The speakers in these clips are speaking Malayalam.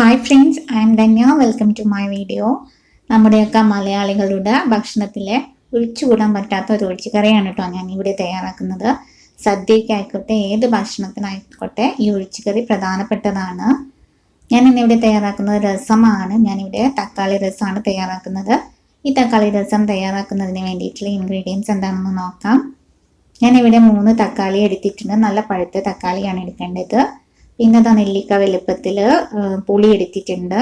Hi friends I'm Dhanya welcome to my video നമ്മുടെയൊക്കെ മലയാളികളുടെ ഭക്ഷണത്തിലെ ഒഴിച്ചുകൂടാൻ പറ്റാത്ത ഒരു ഒഴിച്ചുകറിയാണ് കേട്ടോ ഞാൻ ഇവിടെ തയ്യാറാക്കുന്നത്. സദ്യക്കായിക്കോട്ടെ ഏത് ഭക്ഷണത്തിനായിക്കോട്ടെ ഈ ഒഴിച്ചുകറി പ്രധാനപ്പെട്ടതാണ്. ഞാൻ ഇന്നിവിടെ തയ്യാറാക്കുന്നത് രസമാണ്. ഞാനിവിടെ തക്കാളി രസമാണ് തയ്യാറാക്കുന്നത്. ഈ തക്കാളി രസം തയ്യാറാക്കുന്നതിന് വേണ്ടിയിട്ടുള്ള ഇൻഗ്രീഡിയൻസ് എന്താണെന്ന് നോക്കാം. ഞാനിവിടെ മൂന്ന് തക്കാളി എടുത്തിട്ടുണ്ട്. നല്ല പഴുത്ത തക്കാളിയാണ് എടുക്കേണ്ടത്. പിന്നെ ദാ നെല്ലിക്ക വലുപ്പത്തിൽ പുളി എടുത്തിട്ടുണ്ട്.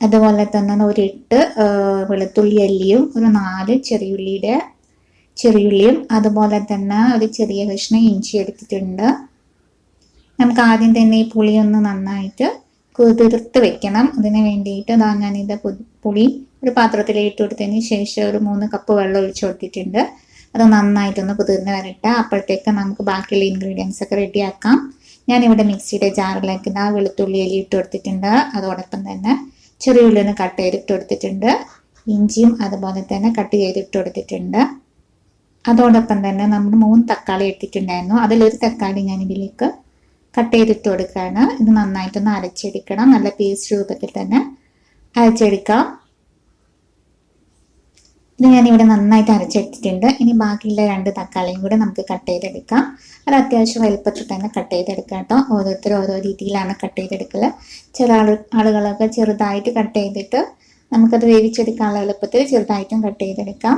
അതുപോലെ തന്നെ ഒരു എട്ട് വെളുത്തുള്ളി അല്ലിയും ഒരു നാല് ചെറിയുള്ളിയുടെ ചെറിയുള്ളിയും അതുപോലെ തന്നെ ഒരു ചെറിയ കഷ്ണം ഇഞ്ചി എടുത്തിട്ടുണ്ട്. നമുക്ക് ആദ്യം തന്നെ ഈ പുളി ഒന്ന് നന്നായിട്ട് കുതിർത്ത് വെക്കണം. അതിന് വേണ്ടിയിട്ട് ഇതാ ഞാനിത് പുളി ഒരു പാത്രത്തിലേക്ക് കൊടുത്തതിന് ശേഷം ഒരു മൂന്ന് കപ്പ് വെള്ളം ഒഴിച്ചു കൊടുത്തിട്ടുണ്ട്. അത് നന്നായിട്ടൊന്ന് കുതിർന്ന് വരട്ടെ. അപ്പോഴത്തേക്ക് നമുക്ക് ബാക്കിയുള്ള ഇൻഗ്രീഡിയൻസ് ഒക്കെ റെഡിയാക്കാം ഞാനിവിടെ മിക്സിയുടെ ജാറിലേക്ക് ആ വെളുത്തുള്ളി എലി ഇട്ട് കൊടുത്തിട്ടുണ്ട്. അതോടൊപ്പം തന്നെ ചെറിയ ഉള്ളി ഒന്ന് കട്ട് ചെയ്തിട്ട് കൊടുത്തിട്ടുണ്ട്. ഇഞ്ചിയും അതുപോലെ തന്നെ കട്ട് ചെയ്തിട്ട് കൊടുത്തിട്ടുണ്ട്. അതോടൊപ്പം തന്നെ നമ്മൾ മൂന്ന് തക്കാളി ഇട്ടിട്ടുണ്ടായിരുന്നു. അതിലൊരു തക്കാളി ഞാൻ ഇതിലേക്ക് കട്ട് ചെയ്തിട്ട് കൊടുക്കുകയാണ്. ഇത് നന്നായിട്ടൊന്ന് അരച്ചെടുക്കണം. നല്ല പേസ്റ്റ് രൂപത്തിൽ തന്നെ അരച്ചെടുക്കാം. ഇത് ഇവിടെ നന്നായിട്ട് അരച്ചെടുത്തിട്ടുണ്ട്. ഇനി ബാക്കിയുള്ള രണ്ട് തക്കാളിയും കൂടെ നമുക്ക് കട്ട് ചെയ്തെടുക്കാം. അത് അത്യാവശ്യം വലുപ്പത്തിൽ തന്നെ കട്ട് ചെയ്തെടുക്കാം കേട്ടോ. ഓരോരുത്തരും ഓരോ രീതിയിലാണ് കട്ട് ചെയ്തെടുക്കൽ ചില ആൾ ആളുകളൊക്കെ ചെറുതായിട്ട് കട്ട് ചെയ്തിട്ട് നമുക്കത് വേവിച്ചെടുക്കാനുള്ള എളുപ്പത്തിൽ ചെറുതായിട്ടും കട്ട് ചെയ്തെടുക്കാം.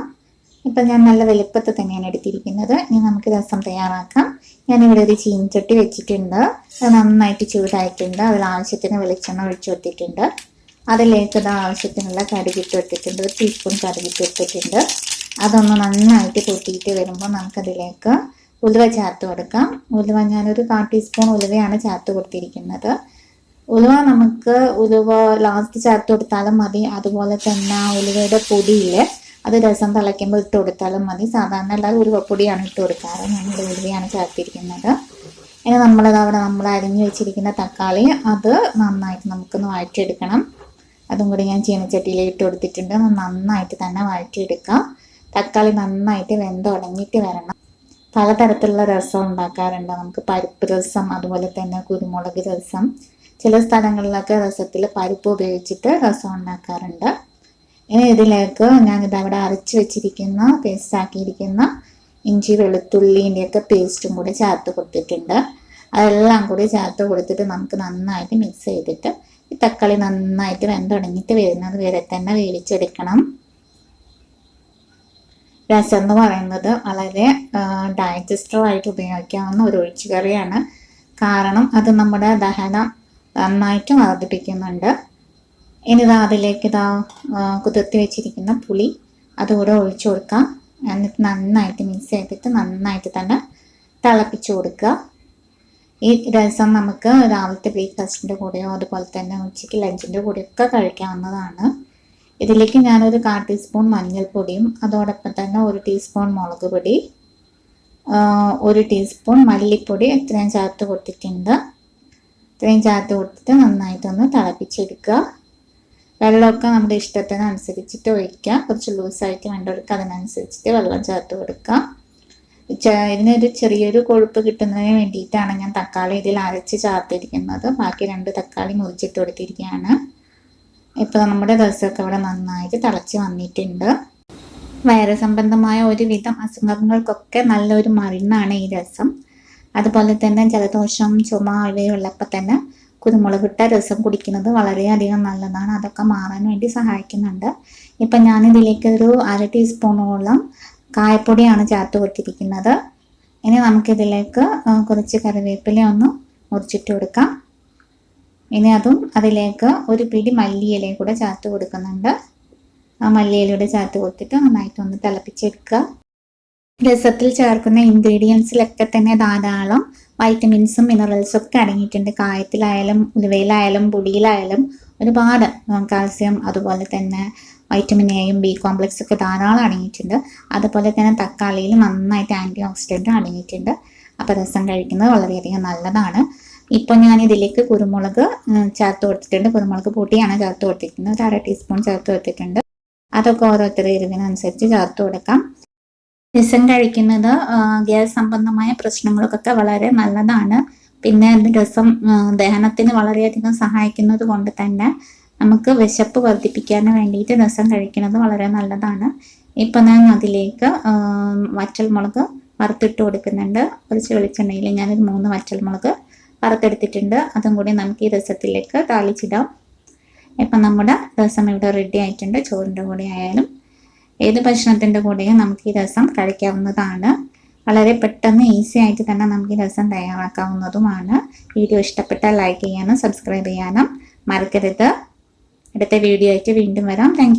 ഇപ്പം ഞാൻ നല്ല വലുപ്പത്തിൽ തന്നെയാണ് എടുത്തിരിക്കുന്നത്. ഇനി നമുക്ക് രസം തയ്യാറാക്കാം. ഞാനിവിടെ ഒരു ചീനച്ചട്ടി വെച്ചിട്ടുണ്ട്. അത് നന്നായിട്ട് ചൂടായിട്ടുണ്ട്. അതിൽ ആവശ്യത്തിന് വെളിച്ചെണ്ണ ഒഴിച്ചു കൊടുത്തിട്ടുണ്ട്. അതിലേക്ക് ഇത് ആവശ്യത്തിനുള്ള കടുകിട്ട് വെച്ചിട്ടുണ്ട് ഒരു ടീസ്പൂൺ കടുകിട്ട് വെച്ചിട്ടുണ്ട്. അതൊന്ന് നന്നായിട്ട് പൊട്ടിയിട്ട് വരുമ്പോൾ നമുക്കതിലേക്ക് ഉലുവ ചേർത്ത് കൊടുക്കാം. ഉലുവ ഞാനൊരു കാ ടീസ്പൂൺ ഉലുവയാണ് ചേർത്ത് കൊടുത്തിരിക്കുന്നത്. ഉലുവ നമുക്ക് ഉലുവ ലാസ്റ്റ് ചേർത്ത് കൊടുത്താലും മതി. അതുപോലെ തന്നെ ഉലുവയുടെ പൊടിയിൽ അത് രസം തിളയ്ക്കുമ്പോൾ ഇട്ട് കൊടുത്താലും മതി. സാധാരണ എല്ലാവരും ഉലുവപ്പൊടിയാണ് ഇട്ട് കൊടുക്കാറ്. നമ്മുടെ ഉലുവയാണ് ചേർത്തിരിക്കുന്നത്. ഇനി നമ്മളത് അവിടെ നമ്മൾ അരിഞ്ഞു വെച്ചിരിക്കുന്ന തക്കാളി അത് നന്നായിട്ട് നമുക്കൊന്ന് വഴറ്റിയെടുക്കണം. അതും കൂടി ഞാൻ ചീനച്ചട്ടിയിൽ ഇട്ട് കൊടുത്തിട്ടുണ്ട്. നന്നായിട്ട് തന്നെ വഴറ്റിയെടുക്കാം. തക്കാളി നന്നായിട്ട് വെന്തുടങ്ങിയിട്ട് വരണം. പലതരത്തിലുള്ള രസം ഉണ്ടാക്കാറുണ്ട്. നമുക്ക് പരിപ്പ് രസം അതുപോലെ തന്നെ കുരുമുളക് രസം. ചില സ്ഥലങ്ങളിലൊക്കെ രസത്തിൽ പരിപ്പ് ഉപയോഗിച്ചിട്ട് രസം ഉണ്ടാക്കാറുണ്ട്. ഇനി ഇതിലേക്ക് ഞാൻ അവിടെ അരച്ച് വെച്ചിരിക്കുന്ന പേസ്റ്റ് ആക്കിയിരിക്കുന്ന ഇഞ്ചി വെളുത്തുള്ളിന്റെയൊക്കെ പേസ്റ്റും കൂടി ചേർത്ത് കൊടുത്തിട്ടുണ്ട്. അതെല്ലാം കൂടി ചേർത്ത് കൊടുത്തിട്ട് നമുക്ക് നന്നായിട്ട് മിക്സ് ചെയ്തിട്ട് ഈ തക്കാളി നന്നായിട്ട് വെന്തുടങ്ങിയിട്ട് വരുന്നത് വരെ തന്നെ വേവിച്ചെടുക്കണം. രസം എന്ന് പറയുന്നത് വളരെ ഡൈജസ്റ്ററായിട്ട് ഉപയോഗിക്കാവുന്ന ഒരു ഒഴിച്ചുകറിയാണ്. കാരണം അത് നമ്മുടെ ദഹനം നന്നായിട്ട് വർദ്ധിപ്പിക്കുന്നുണ്ട്. ഇനി ഇതാ അതിലേക്ക് ഇതാ കുതിർത്തി വെച്ചിരിക്കുന്ന പുളി അതുകൂടെ ഒഴിച്ചു കൊടുക്കാം. എന്നിട്ട് നന്നായിട്ട് മിക്സ് ചെയ്തിട്ട് നന്നായിട്ട് തന്നെ തിളപ്പിച്ചു കൊടുക്കുക. ഈ രസം നമുക്ക് രാവിലത്തെ ബ്രേക്ക്ഫാസ്റ്റിന്റെ കൂടെയോ അതുപോലെ തന്നെ ഉച്ചയ്ക്ക് ലഞ്ചിന്റെ കൂടെയൊക്കെ കഴിക്കാവുന്നതാണ്. ഇതിലേക്ക് ഞാനൊരു കാ ടീസ്പൂൺ മഞ്ഞൾപ്പൊടിയും അതോടൊപ്പം തന്നെ ഒരു ടീസ്പൂൺ മുളക് പൊടി ഒരു ടീസ്പൂൺ മല്ലിപ്പൊടി ഇത്രയും ചേർത്ത് കൊടുത്തിട്ടുണ്ട്. ഇത്രയും ചേർത്ത് കൊടുത്തിട്ട് നന്നായിട്ടൊന്ന് തിളപ്പിച്ചെടുക്കുക. വെള്ളമൊക്കെ നമ്മുടെ ഇഷ്ടത്തിനനുസരിച്ചിട്ട് ഒഴിക്കുക കുറച്ച് ലൂസായിട്ട് വേണ്ടവർക്ക് അതിനനുസരിച്ചിട്ട് വെള്ളം ചേർത്ത് കൊടുക്കാം. ഇതിനൊരു ചെറിയൊരു കൊഴുപ്പ് കിട്ടുന്നതിന് വേണ്ടിയിട്ടാണ് ഞാൻ തക്കാളി ഇതിൽ അരച്ച് ചേർത്തിരിക്കുന്നത്. ബാക്കി രണ്ട് തക്കാളി മുറിച്ചിട്ട് കൊടുത്തിരിക്കുകയാണ്. ഇപ്പോൾ നമ്മുടെ ദിവസമൊക്കെ ഇവിടെ നന്നായിട്ട് തിളച്ച് വന്നിട്ടുണ്ട്. വയറ് സംബന്ധമായ ഒരുവിധം അസുഖങ്ങൾക്കൊക്കെ നല്ലൊരു മരുന്നാണ് ഈ രസം. അതുപോലെ തന്നെ ജലദോഷം ചുമ ഇവയുള്ളപ്പോൾ തന്നെ കുരുമുളക് കുരുമുളകിട്ട രസം കുടിക്കുന്നത് വളരെയധികം നല്ലതാണ്. അതൊക്കെ മാറാൻ വേണ്ടി സഹായിക്കുന്നുണ്ട്. ഇപ്പം ഞാനിതിലേക്ക് ഒരു അര ടീസ്പൂണോളം കായപ്പൊടിയാണ് ചേർത്ത് കൊടുത്തിരിക്കുന്നത്. ഇനി നമുക്കിതിലേക്ക് കുറച്ച് കറിവേപ്പില ഒന്ന് മുറിച്ചിട്ട് കൊടുക്കാം. ഇനി അതും അതിലേക്ക് ഒരു പിടി മല്ലിയിലയും കൂടെ ചേർത്ത് കൊടുക്കുന്നുണ്ട്. ആ മല്ലിയിലൂടെ ചേർത്ത് കൊടുത്തിട്ട് നന്നായിട്ടൊന്ന് തിളപ്പിച്ചെടുക്കുക. രസത്തിൽ ചേർക്കുന്ന ഇൻഗ്രീഡിയൻസിലൊക്കെ തന്നെ ധാരാളം വൈറ്റമിൻസും മിനറൽസും ഒക്കെ അടങ്ങിയിട്ടുണ്ട്. കായത്തിലായാലും ഉലുവയിലായാലും പൊടിയിലായാലും ഒരുപാട് കാൽസ്യം അതുപോലെ തന്നെ വൈറ്റമിൻ എയും ബി കോംപ്ലക്സ് ഒക്കെ ധാരാളം അടങ്ങിയിട്ടുണ്ട്. അതുപോലെ തന്നെ തക്കാളിയിൽ നന്നായിട്ട് ആന്റി ഓക്സിഡന്റ് അടങ്ങിയിട്ടുണ്ട്. അപ്പോൾ രസം കഴിക്കുന്നത് വളരെയധികം നല്ലതാണ്. ഇപ്പോൾ ഞാൻ ഇതിലേക്ക് കുരുമുളക് ചേർത്ത് കൊടുത്തിട്ടുണ്ട്. കുരുമുളക് പൊടിയാണ് ചേർത്ത് കൊടുത്തിരിക്കുന്നത്. ഒരു അര ടീസ്പൂൺ ചേർത്ത് കൊടുത്തിട്ടുണ്ട്. അതൊക്കെ ഓരോരുത്തരുടെ എരിവിനനുസരിച്ച് ചേർത്ത് കൊടുക്കാം. രസം കഴിക്കുന്നത് ഗ്യാസ് സംബന്ധമായ പ്രശ്നങ്ങൾക്കൊക്കെ വളരെ നല്ലതാണ്. പിന്നെ രസം ദഹനത്തിന് വളരെയധികം സഹായിക്കുന്നത് കൊണ്ട് തന്നെ നമുക്ക് വിശപ്പ് വർദ്ധിപ്പിക്കാൻ വേണ്ടിയിട്ട് രസം കഴിക്കുന്നത് വളരെ നല്ലതാണ്. ഇപ്പം ഞാൻ അതിലേക്ക് വറ്റൽമുളക് വറുത്തിട്ട് കൊടുക്കുന്നുണ്ട്. കുറച്ച് വെളിച്ചെണ്ണയിൽ ഞാനൊരു മൂന്ന് വറ്റൽമുളക് വറുത്തെടുത്തിട്ടുണ്ട്. അതും കൂടി നമുക്ക് ഈ രസത്തിലേക്ക് താളിച്ചിടാം. ഇപ്പം നമ്മുടെ രസം ഇവിടെ റെഡി ആയിട്ടുണ്ട്. ചോറിന്റെ കൂടെ ആയാലും ഏത് ഭക്ഷണത്തിന്റെ കൂടെയും നമുക്ക് ഈ രസം കഴിക്കാവുന്നതാണ്. വളരെ പെട്ടെന്ന് ഈസി ആയിട്ട് തന്നെ നമുക്ക് ഈ രസം തയ്യാറാക്കാവുന്നതുമാണ്. വീഡിയോ ഇഷ്ടപ്പെട്ടാൽ ലൈക്ക് ചെയ്യാനും സബ്സ്ക്രൈബ് ചെയ്യാനും മറക്കരുത്. അടുത്ത വീഡിയോ ആയിട്ട് വീണ്ടും വരാം. താങ്ക്